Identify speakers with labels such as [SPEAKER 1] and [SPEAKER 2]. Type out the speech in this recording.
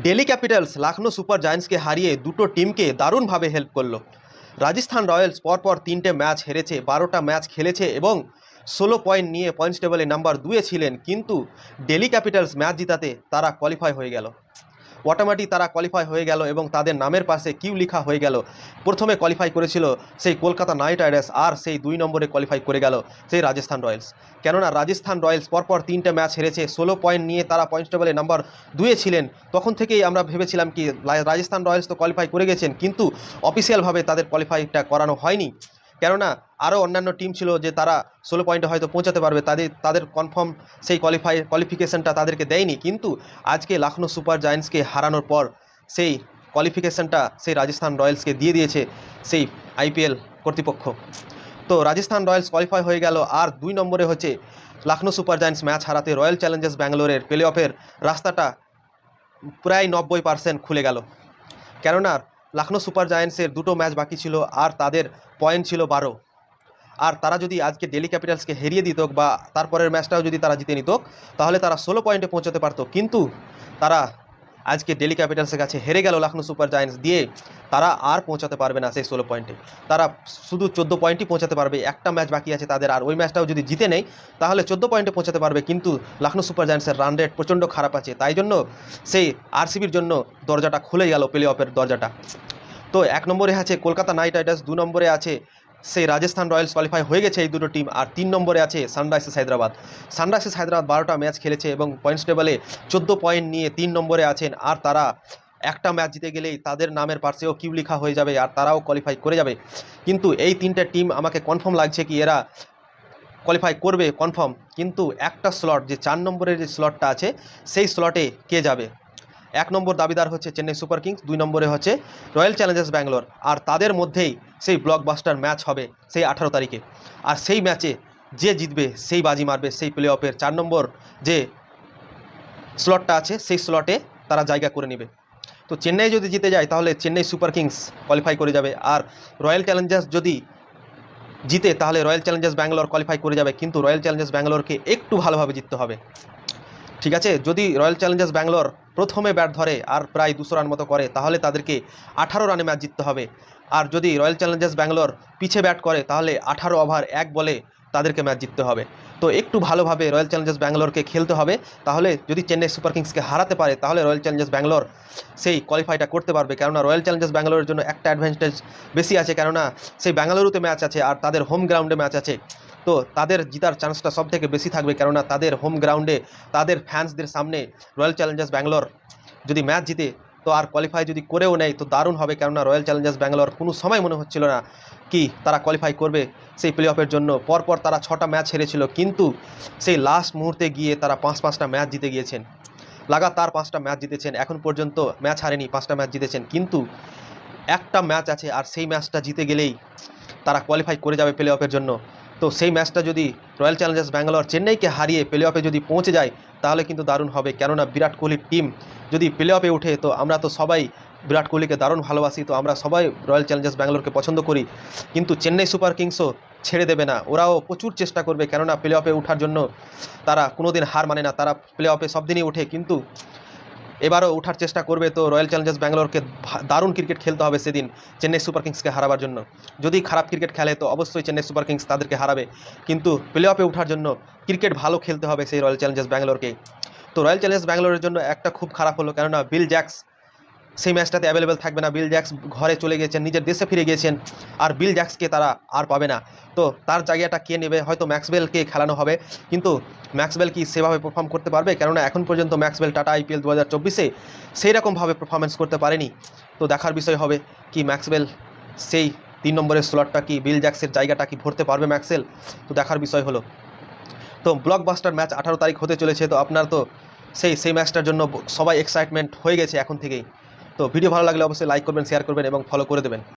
[SPEAKER 1] Daily Capitals Lucknow super জায়ান্টসকে হারিয়ে দুটো টিমকে দারুণভাবে হেল্প করল। রাজস্থান রয়্যালস পরপর তিনটে ম্যাচ হেরেছে, বারোটা ম্যাচ খেলেছে এবং ষোলো পয়েন্ট নিয়ে পয়েন্টস টেবলে নাম্বার দুয়ে ছিলেন। কিন্তু ডেলি ক্যাপিটালস ম্যাচ জিতাতে তারা কোয়ালিফাই হয়ে গেল। অটোমেটিক তারা কোয়ালিফাই হয়ে গেল এবং তাদের নামের পাশে কিউ লেখা হয়ে গেল। প্রথমে কোয়ালিফাই করেছিল সেই কলকাতা নাইট রাইডার্স আর সেই দুই নম্বরে কোয়ালিফাই করে গেল সেই রাজস্থান রয়্যালস। কেননা রাজস্থান রয়্যালস পরপর তিনটে ম্যাচ হেরেছে, ষোলো পয়েন্ট নিয়ে তারা পয়েন্টস টেবলে নাম্বার দুয়ে ছিলেন। তখন থেকেই আমরা ভেবেছিলাম কি রাজস্থান রয়্যালস তো কোয়ালিফাই করে গেছেন, কিন্তু অফিসিয়ালভাবে তাদের কোয়ালিফাইটা করানো হয়নি। কেননা আরও অন্যান্য টিম ছিল যে তারা ষোলো পয়েন্টে হয়তো পৌঁছাতে পারবে, তাদের তাদের কনফার্ম সেই কোয়ালিফাই কোয়ালিফিকেশানটা তাদেরকে দেয়নি। কিন্তু আজকে লখনৌ সুপার জায়ান্টসকে হারানোর পর সেই কোয়ালিফিকেশনটা সেই রাজস্থান রয়্যালসকে দিয়ে দিয়েছে সেই আইপিএল কর্তৃপক্ষ। তো রাজস্থান রয়্যালস কোয়ালিফাই হয়ে গেল, আর দুই নম্বরে হচ্ছে লখনৌ সুপার জায়ান্টস ম্যাচ হারাতে রয়্যাল চ্যালেঞ্জার্স ব্যাঙ্গালোরের প্লে অফের রাস্তাটা প্রায় নব্বই পার্সেন্ট খুলে গেল। কেননা লখনৌ সুপার জায়ান্টসের দুটো ম্যাচ বাকি ছিল আর তাদের পয়েন্ট ছিল বারো। আর তারা যদি আজকে ডেলি ক্যাপিটালসকে হারিয়ে দিত বা তারপরের ম্যাচটাও যদি তারা জিতে নিত, তাহলে তারা ষোলো পয়েন্টে পৌঁছাতে পারত। কিন্তু তারা আজকে ডেলি ক্যাপিটালসের কাছে হেরে গেল লখনৌ সুপার জায়ান্টস দিয়ে তারা আর পৌঁছাতে পারবে না সেই ষোলো পয়েন্টে তারা শুধু চোদ্দ পয়েন্টই পৌঁছাতে পারবে, একটা ম্যাচ বাকি আছে তাদের, আর ওই ম্যাচটাও যদি জিতে নেয়, তাহলে চোদ্দ পয়েন্টে পৌঁছাতে পারবে, কিন্তু লখনৌ সুপার জায়ান্টসের রান রেট প্রচণ্ড খারাপ আছে। তাই জন্য সেই আরসিবির জন্য দরজাটা খুলে গেল প্লে অফের দরজাটা। তো এক নম্বরে আছে কলকাতা নাইট রাইডার্স দু নম্বরে আছে সেই রাজস্থান রয়্যালস কোয়ালিফাই হয়ে গেছে এই দুটো টিম আর তিন নম্বরে আছে সানরাইজার্স হায়দ্রাবাদ সানরাইজার্স হায়দ্রাবাদ বারোটা ম্যাচ খেলেছে এবং পয়েন্টস টেবলে চোদ্দ পয়েন্ট নিয়ে তিন নম্বরে আছেন। আর তারা একটা ম্যাচ জিতে গেলেই তাদের নামের পাশেও কিউ লেখা হয়ে যাবে আর তারাও কোয়ালিফাই করে যাবে। কিন্তু এই তিনটে টিম আমাকে কনফার্ম লাগছে কি এরা কোয়ালিফাই করবে কনফার্ম কিন্তু একটা স্লট যে চার নম্বরের যে স্লটটা আছে, সেই স্লটে কে যাবে? এক নম্বর দাবিদার হচ্ছে চেন্নাই সুপার কিংস, দুই নম্বরে হচ্ছে রয়্যাল চ্যালেঞ্জার্স ব্যাঙ্গালোর। আর তাদের মধ্যেই সেই ব্লকবাস্টার ম্যাচ হবে সেই আঠারো তারিখে। আর সেই ম্যাচে যে জিতবে, সেই বাজি মারবে, সেই প্লে অফের চার নম্বর যে স্লটটা আছে, সেই স্লটে তারা জায়গা করে নেবে। তো চেন্নাই যদি জিতে যায়, তাহলে চেন্নাই সুপার কিংস কোয়ালিফাই করে যাবে। আর রয়্যাল চ্যালেঞ্জার্স যদি জিতে, তাহলে রয়্যাল চ্যালেঞ্জার্স ব্যাঙ্গালোর কোয়ালিফাই করে যাবে। কিন্তু রয়্যাল চ্যালেঞ্জার্স ব্যাঙ্গালোরকে একটু ভালোভাবে জিততে হবে। ঠিক আছে? যদি রয়্যাল চ্যালেঞ্জার্স ব্যাঙ্গালোর প্রথমে ব্যাট ধরে আর প্রায় দুশো রান মতো করে, তাহলে তাদেরকে আঠারো রানে ম্যাচ জিততে হবে। আর যদি রয়্যাল চ্যালেঞ্জার্স ব্যাঙ্গালোর পিছে ব্যাট করে, তাহলে আঠারো ওভার এক বলে তাদেরকে ম্যাচ জিততে হবে। তো একটু ভালোভাবে রয়্যাল চ্যালেঞ্জার্স ব্যাঙ্গালোরকে খেলতে হবে। তাহলে যদি চেন্নাই সুপার কিংসকে হারাতে পারে, তাহলে রয়্যাল চ্যালেঞ্জার্স ব্যাঙ্গালোর সেই কোয়ালিফাইটা করতে পারবে। কেননা রয়্যাল চ্যালেঞ্জার্স ব্যাঙ্গালোরের জন্য একটা অ্যাডভান্টেজ বেশি আছে। কেননা সেই ব্যাঙ্গালুরুতে ম্যাচ আছে আর তাদের হোম গ্রাউন্ডে ম্যাচ আছে। তো তাদের জিতার চান্সটা সব থেকে বেশি থাকবে কেননা তাদের হোম গ্রাউন্ডে তাদের ফ্যান্সদের সামনে রয়্যাল চ্যালেঞ্জার্স ব্যাঙ্গালোর যদি ম্যাচ জিতে, তো আর কোয়ালিফাই যদি করেও নেয়, তো দারুণ হবে কেননা রয়্যাল চ্যালেঞ্জার্স ব্যাঙ্গালোর কোনো সময় মনে হচ্ছিল না কি তারা কোয়ালিফাই করবে সেই প্লে অফের জন্য। পরপর তারা ছটা ম্যাচ হেরেছিল, কিন্তু সেই লাস্ট মুহূর্তে গিয়ে তারা পাঁচ পাঁচটা ম্যাচ জিতে গিয়েছেন। লাগাতার পাঁচটা ম্যাচ জিতেছেন, এখন পর্যন্ত ম্যাচ হারেনি, পাঁচটা ম্যাচ জিতেছেন, কিন্তু একটা ম্যাচ আছে আর সেই ম্যাচটা জিতে গেলেই তারা কোয়ালিফাই করে যাবে প্লে অফের জন্য। তো সেই ম্যাচটা যদি রয়্যাল চ্যালেঞ্জার্স ব্যাঙ্গালোর চেন্নাইকে হারিয়ে প্লে অফে যদি পৌঁছে যায়, তাহলে কিন্তু দারুণ হবে। কেননা বিরাট কোহলির টিম যদি প্লে অফে ওঠে, তো আমরা তো সবাই বিরাট কোহলিকে দারুণ ভালোবাসি, তো আমরা সবাই রয়্যাল চ্যালেঞ্জার্স ব্যাঙ্গালোরকে পছন্দ করি। কিন্তু চেন্নাই সুপার কিংসও ছেড়ে দেবে না। ওরাও প্রচুর চেষ্টা করবে, কেননা প্লে অফে ওঠার জন্য তারা কোনোদিন হার মানে না। তারা প্লে অফে সব দিনই ওঠে, কিন্তু এবারও ওঠার চেষ্টা করবে তো রয়্যাল চ্যালেঞ্জার্স ব্যাঙ্গালোরকে দারুণ ক্রিকেট খেলতে হবে সেদিন চেন্নাই সুপার কিংসকে হারাবার জন্য। যদি খারাপ ক্রিকেট খেলে তো অবশ্যই চেন্নাই সুপার কিংস তাদেরকে হারাবে। কিন্তু প্লে অফে ওঠার জন্য ক্রিকেট ভালো খেলতে হবে সেই রয়্যাল চ্যালেঞ্জার্স ব্যাঙ্গালোরকে তো রয়্যাল চ্যালেঞ্জার্স ব্যাঙ্গালোরের জন্য একটা খুব খারাপ হলো কেননা বিল জ্যাক্স সেই ম্যাচটাতে অ্যাভেলেবেল থাকবে না। বিল জ্যাক্স ঘরে চলে গিয়েছেন, নিজের দেশে ফিরে গিয়েছেন আর বিল জ্যাক্সকে তারা আর পাবে না। তো তার জায়গাটা কে নেবে? হয়তো ম্যাক্সবেলকে খেলানো হবে। কিন্তু ম্যাক্সবেল কি সেভাবে পারফর্ম করতে পারবে? কেননা এখন পর্যন্ত ম্যাক্সবেল টাটা আইপিএল দু হাজার চব্বিশে সেই রকমভাবে পারফরমেন্স করতে পারেনি। তো দেখার বিষয় হবে কি ম্যাক্সবেল সেই তিন নম্বরের স্লটটা কি বিল জ্যাক্সের জায়গাটা কি ভরতে পারবে ম্যাক্সওয়েল তো দেখার বিষয় হলো। তো ব্লকবাস্টার ম্যাচ আঠারো তারিখ হতে চলেছে। তো আপনার তো সেই সেই ম্যাচটার জন্য সবাই এক্সাইটমেন্ট হয়ে গেছে এখন থেকেই। তো ভিডিও ভালো লাগলে অবশ্যই লাইক করবেন শেয়ার করবেন এবং ফলো করে দেবেন।